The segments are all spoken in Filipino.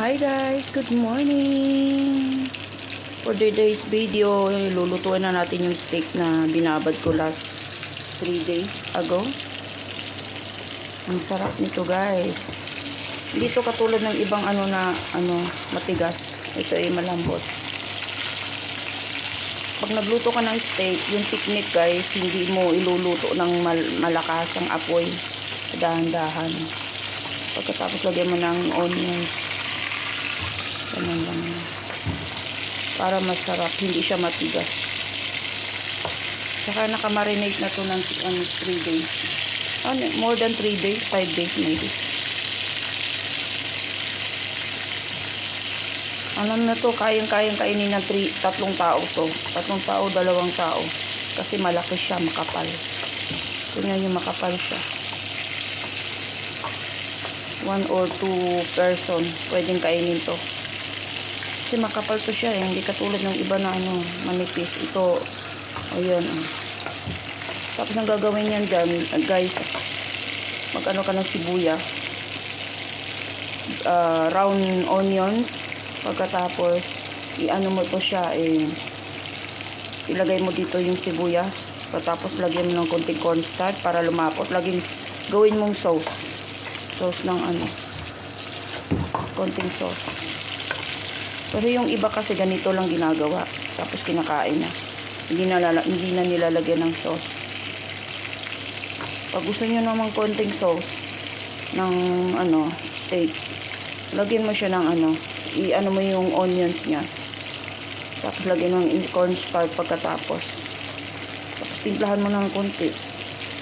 Hi guys, good morning! For today's video, lulutuin na natin yung steak na binabad ko last 3 days ago. Ang sarap nito guys. Hindi to katulad ng ibang ano na ano matigas. Ito ay malambot. Pag nagluto ka ng steak, yung technique guys, hindi mo iluluto ng mal- malakas ang apoy. Dahan-dahan. Pagkatapos lagyan mo ng onions. Ganun lang. Para masarap, hindi siya matigas. Saka nakamarinate na to ng 3 days. Ano, more than 3 days, 5 days maybe. Ano na to, kayang-kayang kainin ng three, tatlong tao to. Tatlong tao, dalawang tao. Kasi malaki siya, makapal. Tingnan yung makapal siya. One or two person, pwedeng kainin to. Kasi makapal to siya eh. Hindi katulad ng iba na ano, manipis. Ito, ayun. ah. Tapos ang gagawin niyan dyan, ah, guys, mag-ano ka ng sibuyas. Ah, round onions. Pagkatapos, i-ano mo to siya, eh, ilagay mo dito yung sibuyas. Pagkatapos, lagyan mo ng konting cornstarch para lumapot. Lagyan, gawin mong sauce. Sauce ng ano, konting sauce. Pero yung iba kasi ganito lang ginagawa. Tapos kinakain na. Hindi na, hindi na nilalagyan ng sauce. Pag gusto nyo naman konting sauce ng ano, steak, lagyan mo siya ng ano, i-ano mo yung onions niya. Tapos lagyan ng cornstarch pagkatapos. Tapos timplahan mo ng konti.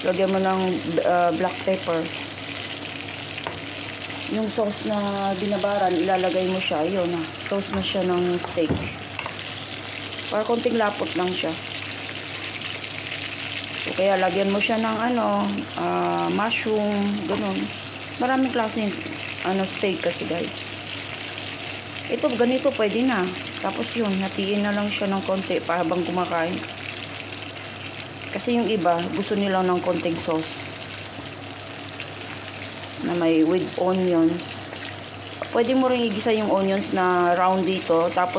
Lagyan mo ng uh, black pepper. Yung sauce na binabaran, ilalagay mo siya. Yun na. Sauce na siya ng steak. Para konting lapot lang siya. So, kaya lagyan mo siya ng ano, ah, mushroom, ganun. Maraming klaseng ano, steak kasi guys. Ito, ganito pwede na. Tapos yun, hatiin na lang siya ng konti para habang kumakain. Kasi yung iba, gusto nila ng konting sauce na may with onions. Pwede mo rin igisa yung onions na round dito. Tapos